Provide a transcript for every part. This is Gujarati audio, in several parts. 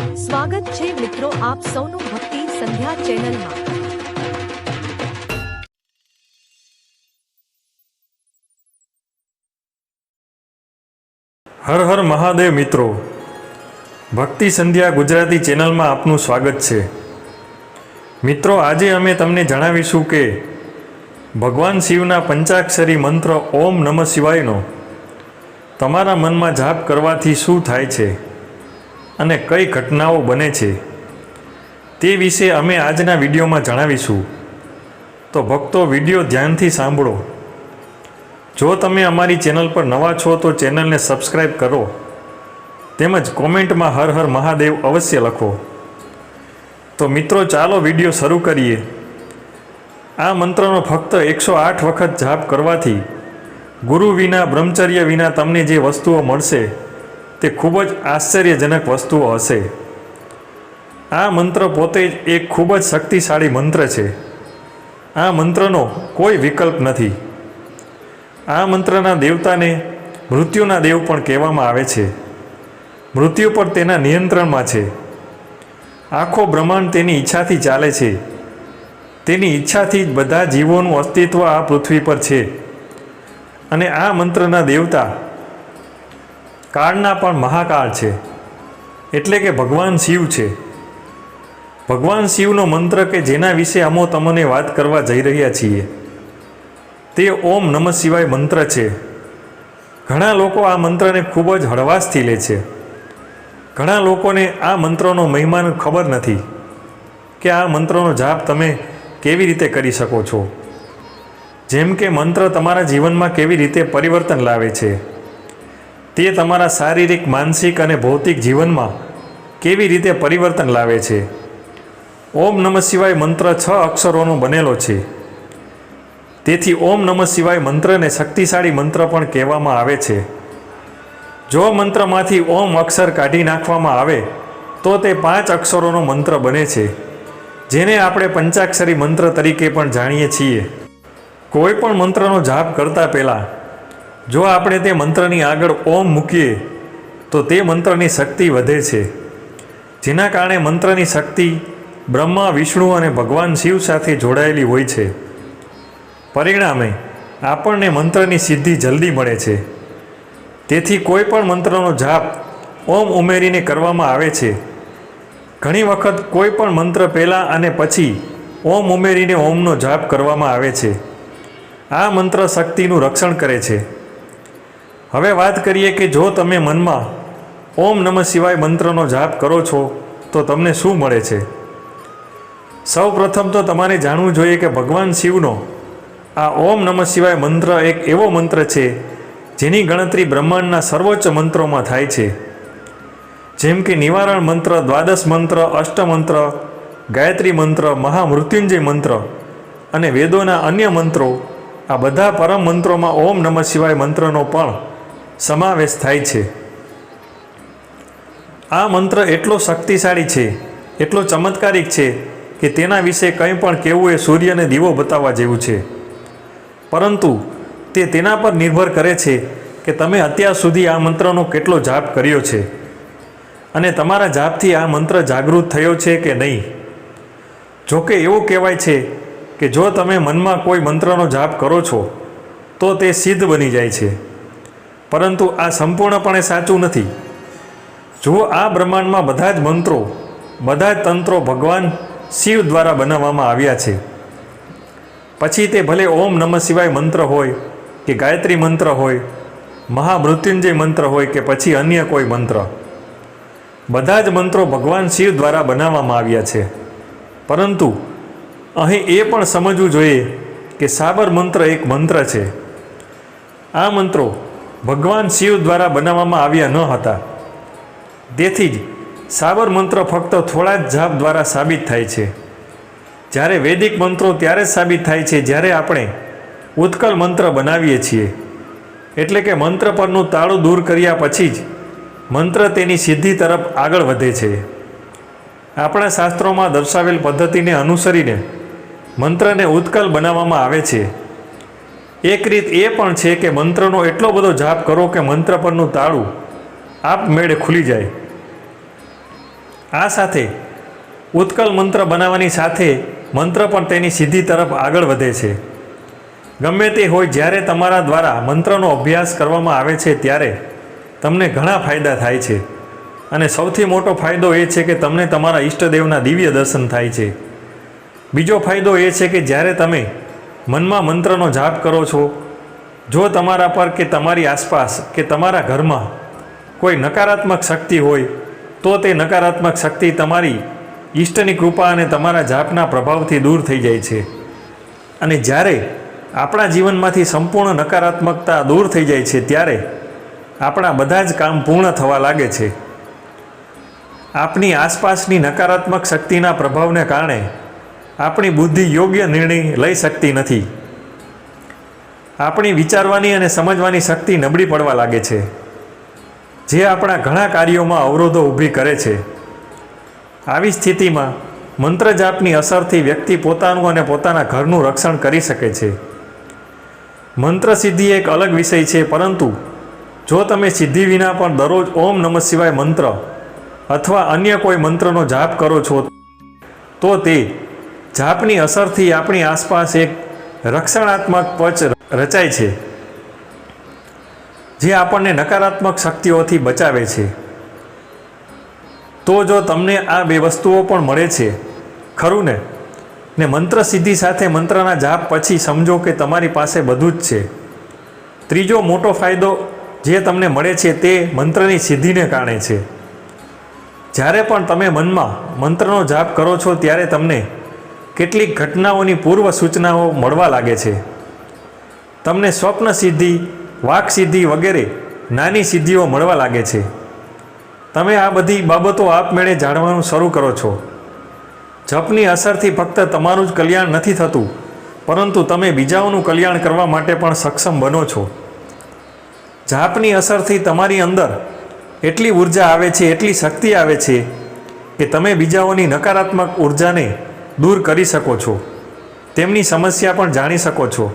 સ્વાગત છે મિત્રો આપ સૌનું ભક્તિ સંધ્યા ચેનલમાં. હર હર મહાદેવ મિત્રો. ભક્તિ સંધ્યા ગુજરાતી ચેનલમાં આપનું સ્વાગત છે. મિત્રો, આજે અમે તમને જણાવીશું કે ભગવાન શિવના પંચાક્ષરી મંત્ર ઓમ નમઃ શિવાયનો તમારા મનમાં જાપ કરવાથી શું થાય છે? અને કઈ ઘટનાઓ બને છે, તે વિશે અમે આજના વિડીયોમાં જણાવીશું. તો ભક્તો, વીડિયો ધ્યાનથી સાંભળો. જો તમે અમારી ચેનલ પર નવા છો, તો ચેનલને સબસ્ક્રાઈબ કરો. તેમજ કોમેન્ટમાં હર હર મહાદેવ અવશ્ય લખો. તો મિત્રો, ચાલો વીડિયો શરૂ કરીએ. આ મંત્રનો ફક્ત એકસો આઠ વખત જાપ કરવાથી ગુરુ વિના, બ્રહ્મચર્ય વિના તમને જે વસ્તુઓ મળશે તે ખૂબ જ આશ્ચર્યજનક વસ્તુઓ હશે. આ મંત્ર પોતે જ એક ખૂબ જ શક્તિશાળી મંત્ર છે. આ મંત્રનો કોઈ વિકલ્પ નથી. આ મંત્રના દેવતાને મૃત્યુના દેવ પણ કહેવામાં આવે છે. મૃત્યુ પણ તેના નિયંત્રણમાં છે. આખો બ્રહ્માંડ તેની ઈચ્છાથી ચાલે છે. તેની ઈચ્છાથી જ બધા જીવોનું અસ્તિત્વ આ પૃથ્વી પર છે. અને આ મંત્રના દેવતા કાળના પણ મહાકાળ છે. એટલે કે ભગવાન શિવ છે. ભગવાન શિવનો મંત્ર કે જેના વિશે અમો તમને વાત કરવા જઈ રહ્યા છીએ. તે ઓમ નમઃ શિવાય મંત્ર છે. ઘણા લોકો આ મંત્રને ખૂબ જ હળવાશથી લે છે. ઘણા લોકોને આ મંત્રનો મહિમાનો ખબર નથી કે આ મંત્રનો જાપ તમે કેવી રીતે કરી શકો છો. જેમ કે મંત્ર તમારા જીવનમાં કેવી રીતે પરિવર્તન લાવે છે. તે તમારા શારીરિક, માનસિક અને ભૌતિક જીવનમાં કેવી રીતે પરિવર્તન લાવે છે? ઓમ નમઃ શિવાય મંત્ર છ અક્ષરોનો બનેલો છે. તેથી ઓમ નમઃ શિવાય મંત્રને શક્તિશાળી મંત્ર પણ કહેવામાં આવે છે. જો મંત્રમાંથી ઓમ અક્ષર કાઢી નાખવામાં આવે, તો તે પાંચ અક્ષરોનો મંત્ર બને છે, જેને આપણે પંચાક્ષરી મંત્ર તરીકે પણ જાણીએ છીએ. કોઈ પણ મંત્રનો જાપ કરતા પહેલાં જો આપણે તે મંત્રની આગળ ઓમ મૂકીએ, તો તે મંત્રની શક્તિ વધે છે. જેના કારણે મંત્રની શક્તિ બ્રહ્મા, વિષ્ણુ અને ભગવાન શિવ સાથે જોડાયેલી હોય છે. પરિણામે, આપણને મંત્રની સિદ્ધિ જલ્દી મળે છે. તેથી કોઈ પણ મંત્રનો જાપ ઓમ ઉમેરીને કરવામાં આવે છે. ઘણી વખત કોઈ પણ મંત્ર પહેલાં અને પછી ઓમ ઉમેરીને ઓમનો જાપ કરવામાં આવે છે. આ મંત્ર શક્તિનું રક્ષણ કરે છે. હવે વાત કરીએ કે જો તમે મનમાં ઓમ નમઃ શિવાય મંત્રનો જાપ કરો છો, તો તમને શું મળે છે? સૌ પ્રથમ તો તમારે જાણવું જોઈએ કે ભગવાન શિવનો આ ઓમ નમઃ શિવાય મંત્ર એક એવો મંત્ર છે, જેની ગણતરી બ્રહ્માંડના સર્વોચ્ચ મંત્રોમાં થાય છે. જેમ કે નિવારણ મંત્ર, દ્વાદશ મંત્ર અષ્ટમંત્ર ગાયત્રી મંત્ર, મહામૃત્યુંજય મંત્ર અને વેદોના અન્ય મંત્રો, આ બધા પરમ મંત્રોમાં ઓમ નમઃ શિવાય મંત્રનો પણ સમાવેશ થાય છે. આ મંત્ર એટલો શક્તિશાળી છે, એટલો ચમત્કારિક છે કે તેના વિશે કંઈ પણ કહેવું એ સૂર્યને દીવો બતાવવા જેવું છે. પરંતુ તે તેના પર નિર્ભર કરે છે કે તમે અત્યાર સુધી આ મંત્રનો કેટલો જાપ કર્યો છે અને તમારા જાપથી આ મંત્ર જાગૃત થયો છે કે નહીં. જોકે એવું કહેવાય છે કે જો તમે મનમાં કોઈ મંત્રનો જાપ કરો છો, તો તે સિદ્ધ બની જાય છે. પરંતુ આ સંપૂર્ણપણે સાચું નથી. જો આ બ્રહ્માંડમાં બધા જ મંત્રો, બધા જ તંત્રો ભગવાન શિવ દ્વારા બનાવવામાં આવ્યા છે. પછી તે ભલે ઓમ નમઃ શિવાય મંત્ર હોય કે ગાયત્રી મંત્ર હોય, મહામૃત્યુંજય મંત્ર હોય કે પછી અન્ય કોઈ મંત્ર. બધા જ મંત્રો ભગવાન શિવ દ્વારા બનાવવામાં આવ્યા છે. પરંતુ અહીં એ પણ સમજવું જોઈએ કે સાબર મંત્ર એક મંત્ર છે. આ મંત્રો ભગવાન શિવ દ્વારા બનાવવામાં આવ્યા ન હતા. તેથી જ સાબર મંત્ર ફક્ત થોડા જ જાપ દ્વારા સાબિત થાય છે. જ્યારે વૈદિક મંત્રો ત્યારે સાબિત થાય છે જ્યારે આપણે ઉત્કલ મંત્ર બનાવીએ છીએ. એટલે કે મંત્ર પરનું તાળું દૂર કર્યા પછી જ મંત્ર તેની સિદ્ધિ તરફ આગળ વધે છે. આપણા શાસ્ત્રોમાં દર્શાવેલ પદ્ધતિને અનુસરીને મંત્રને ઉત્કલ બનાવવામાં આવે છે. એક રીત એ પણ છે કે મંત્રનો એટલો બધો જાપ કરો કે મંત્ર પરનું તાળું આપમેળે ખુલી જાય. આ સાથે ઉત્કલ મંત્ર બનાવવાની સાથે મંત્ર પણ તેની સિદ્ધિ તરફ આગળ વધે છે. ગમે તે હોય જ્યારે તમારા દ્વારા મંત્રનો અભ્યાસ કરવામાં આવે છે ત્યારે તમને ઘણા ફાયદા થાય છે. અને સૌથી મોટો ફાયદો એ છે કે તમને તમારા ઈષ્ટદેવના દિવ્ય દર્શન થાય છે. બીજો ફાયદો એ છે કે જ્યારે તમે મનમાં મંત્રનો જાપ કરો છો? જો તમારા પર કે તમારી આસપાસ કે તમારા ઘરમાં કોઈ નકારાત્મક શક્તિ હોય, તો તે નકારાત્મક શક્તિ તમારી ઈષ્ટની કૃપા અને તમારા જાપના પ્રભાવથી દૂર થઈ જાય છે. અને જ્યારે આપણા જીવનમાંથી સંપૂર્ણ નકારાત્મકતા દૂર થઈ જાય છે, ત્યારે આપણા બધા જ કામ પૂર્ણ થવા લાગે છે. આપની આસપાસની નકારાત્મક શક્તિના પ્રભાવને કારણે આપણી બુદ્ધિ યોગ્ય નિર્ણય લઈ શકતી નથી. આપણી વિચારવાની અને સમજવાની શક્તિ નબળી પડવા લાગે છે. જે આપણા ઘણા કાર્યોમાં અવરોધો ઊભી કરે છે. આવી સ્થિતિમાં મંત્ર અસરથી વ્યક્તિ પોતાનું અને પોતાના ઘરનું રક્ષણ કરી શકે છે. મંત્ર સિદ્ધિ એક અલગ વિષય છે, પરંતુ જો તમે સિદ્ધિ વિના પણ દરરોજ ઓમ નમઃ શિવાય મંત્ર અથવા અન્ય કોઈ મંત્રનો જાપ કરો છો, તો તે જાપની અસરથી આપણી આસપાસ એક રક્ષણાત્મક પચ રચાય છે, જે આપણને નકારાત્મક શક્તિઓથી બચાવે છે. તો જો તમને આ બે વસ્તુઓ પણ મળે છે, ખરું ને? ને મંત્ર સિદ્ધિ સાથે મંત્રના જાપ પછી સમજો કે તમારી પાસે બધું જ છે. ત્રીજો મોટો ફાયદો જે તમને મળે છે તે મંત્રની સિદ્ધિને કારણે છે. જ્યારે પણ તમે મનમાં મંત્રનો જાપ કરો છો ત્યારે તમને કેટલીક ઘટનાઓની પૂર્વ સૂચનાઓ મળવા લાગે છે. તમને સ્વપ્ન સિદ્ધિ, વાક સિદ્ધિ વગેરે નાની સિદ્ધિઓ મળવા લાગે છે. તમે આ બધી બાબતો આપમેળે જાણવાનું શરૂ કરો છો. જપની અસરથી ફક્ત તમારું જ કલ્યાણ નથી થતું, પરંતુ તમે બીજાઓનું કલ્યાણ કરવા માટે પણ સક્ષમ બનો છો. જાપની અસરથી તમારી અંદર એટલી ઊર્જા આવે છે, એટલી શક્તિ આવે છે કે તમે બીજાઓની નકારાત્મક ઉર્જાને દૂર કરી શકો છો. તેમની સમસ્યા પણ જાણી શકો છો.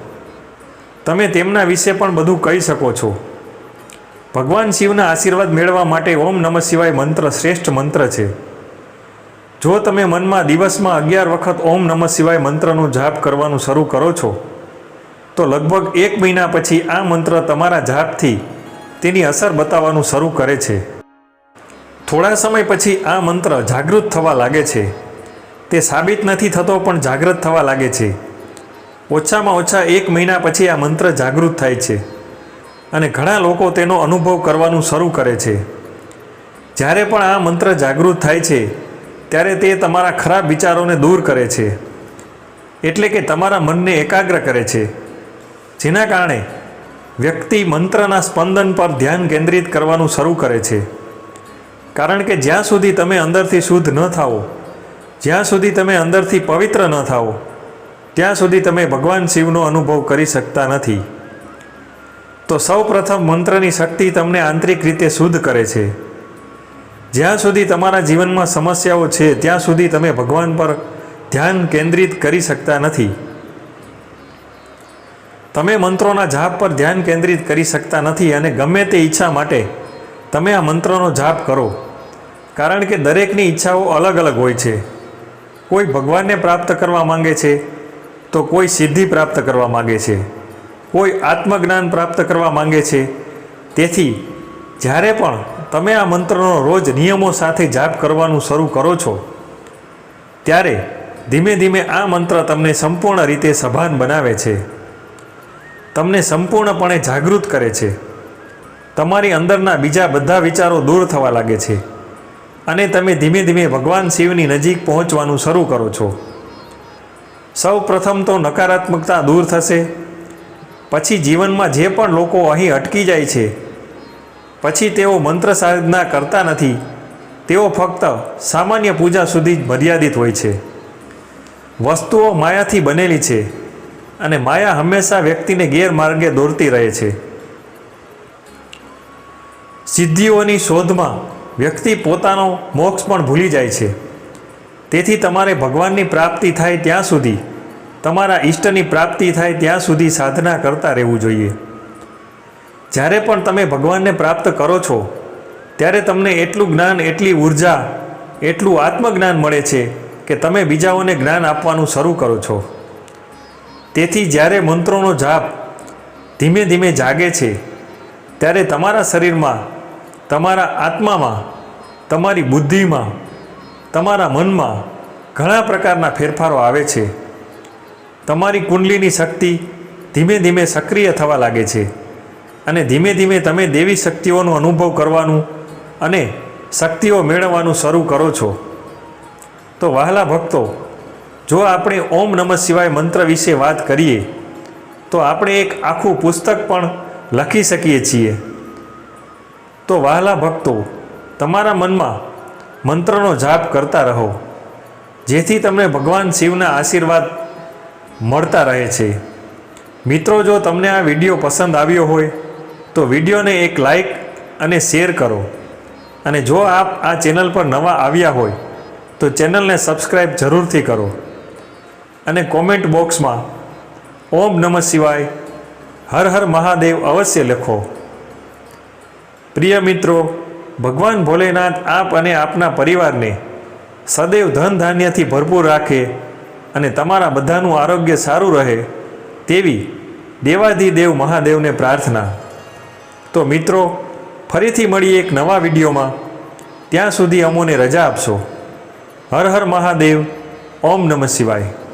તમે તેમના વિશે પણ બધું કહી શકો છો. ભગવાન શિવના આશીર્વાદ મેળવવા માટે ઓમ નમઃ શિવાય મંત્ર શ્રેષ્ઠ મંત્ર છે. જો તમે મનમાં દિવસમાં અગિયાર વખત ઓમ નમઃ શિવાય મંત્રનું જાપ કરવાનું શરૂ કરો છો, તો લગભગ એક મહિના પછી આ મંત્ર તમારા જાપથી તેની અસર બતાવવાનું શરૂ કરે છે. થોડા સમય પછી આ મંત્ર જાગૃત થવા લાગે છે. તે સાબિત નથી થતો, પણ જાગૃત થવા લાગે છે. ઓછામાં ઓછા એક મહિના પછી આ મંત્ર જાગૃત થાય છે અને ઘણા લોકો તેનો અનુભવ કરવાનું શરૂ કરે છે. જ્યારે પણ આ મંત્ર જાગૃત થાય છે, ત્યારે તે તમારા ખરાબ વિચારોને દૂર કરે છે. એટલે કે તમારા મનને એકાગ્ર કરે છે. જેના કારણે વ્યક્તિ મંત્રના સ્પંદન પર ધ્યાન કેન્દ્રિત કરવાનું શરૂ કરે છે. કારણ કે જ્યાં સુધી તમે અંદરથી શુદ્ધ ન થાઓ જ્યાં સુધી તમે અંદરથી પવિત્ર ન થાઓ, ત્યાં સુધી તમે ભગવાન શિવનો અનુભવ કરી શકતા નથી. તો સૌ પ્રથમ મંત્રની શક્તિ તમને આંતરિક રીતે શુદ્ધ કરે છે. જ્યાં સુધી તમારા જીવનમાં સમસ્યાઓ છે, ત્યાં સુધી તમે ભગવાન પર ધ્યાન કેન્દ્રિત કરી શકતા નથી. તમે મંત્રોના જાપ પર ધ્યાન કેન્દ્રિત કરી શકતા નથી અને ગમે તે ઈચ્છા માટે તમે આ મંત્રનો જાપ કરો. કારણ કે દરેકની ઈચ્છાઓ અલગ અલગ હોય છે. કોઈ ભગવાનને પ્રાપ્ત કરવા માંગે છે, તો કોઈ સિદ્ધિ પ્રાપ્ત કરવા માંગે છે. કોઈ આત્મજ્ઞાન પ્રાપ્ત કરવા માંગે છે. તેથી, જ્યારે પણ તમે આ મંત્રનો રોજ નિયમો સાથે જાપ કરવાનું શરૂ કરો છો, ત્યારે ધીમે ધીમે આ મંત્ર તમને સંપૂર્ણ રીતે સભાન બનાવે છે. તમને સંપૂર્ણપણે જાગૃત કરે છે. તમારી અંદરના બીજા બધા વિચારો દૂર થવા લાગે છે. અને તમે ધીમે ધીમે ભગવાન શિવની નજીક પહોંચવાનું શરૂ કરો છો. સૌ પ્રથમ તો નકારાત્મકતા દૂર થશે. પછી જીવનમાં જે પણ લોકો અહીં અટકી જાય છે, પછી તેઓ મંત્ર સાધના કરતા નથી, તેઓ ફક્ત સામાન્ય પૂજા સુધી જ મર્યાદિત હોય છે. વસ્તુઓ માયાથી બનેલી છે અને માયા હંમેશા વ્યક્તિને ગેરમાર્ગે દોરતી રહે છે. સિદ્ધિઓની શોધમાં વ્યક્તિ પોતાનો મોક્ષ પણ ભૂલી જાય છે. તેથી તમારે ભગવાનની પ્રાપ્તિ થાય ત્યાં સુધી, તમારા ઈષ્ટની પ્રાપ્તિ થાય ત્યાં સુધી સાધના કરતા રહેવું જોઈએ. જ્યારે પણ તમે ભગવાનને પ્રાપ્ત કરો છો, ત્યારે તમને એટલું જ્ઞાન, એટલી ઊર્જા, એટલું આત્મજ્ઞાન મળે છે કે તમે બીજાઓને જ્ઞાન આપવાનું શરૂ કરો છો. તેથી જ્યારે મંત્રોનો જાપ ધીમે ધીમે જાગે છે, ત્યારે તમારા શરીરમાં તમારા આત્મામાં, તમારી બુદ્ધિમાં, તમારા મનમાં ઘણા પ્રકારના ફેરફારો આવે છે. તમારી કુંડલીની શક્તિ ધીમે ધીમે સક્રિય થવા લાગે છે અને ધીમે ધીમે તમે દેવી શક્તિઓનો અનુભવ કરવાનું અને શક્તિઓ મેળવવાનું શરૂ કરો છો. તો વહાલા ભક્તો, જો આપણે ઓમ નમઃ શિવાય મંત્ર વિશે વાત કરીએ, તો આપણે એક આખું પુસ્તક પણ લખી શકીએ છીએ. તો વહાલા ભક્તો, તમારા મનમાં મંત્રનો જાપ કરતા રહો, જેથી તમને ભગવાન શિવના આશીર્વાદ મળતા રહે છે. મિત્રો, જો તમને આ વીડિયો પસંદ આવ્યો હોય, તો વિડીયોને એક લાઈક અને શેર કરો. અને જો આપ આ ચેનલ પર નવા આવ્યા હોય, તો ચેનલને સબસ્ક્રાઈબ જરૂરથી કરો. અને કોમેન્ટ બોક્સમાં ઓમ નમઃ શિવાય, હર હર મહાદેવ અવશ્ય લખો. પ્રિય મિત્રો, ભગવાન ભોલેનાથ આપ અને આપના પરિવારને સદૈવ ધન ધાન્યથી ભરપૂર રાખે અને તમારા બધાનું આરોગ્ય સારું રહે તેવી દેવાધિદેવ મહાદેવને પ્રાર્થના. તો મિત્રો, ફરીથી મળીએ એક નવા વિડીયોમાં. ત્યાં સુધી અમોને રજા આપશો. હર હર મહાદેવ. ઓમ નમઃ શિવાય.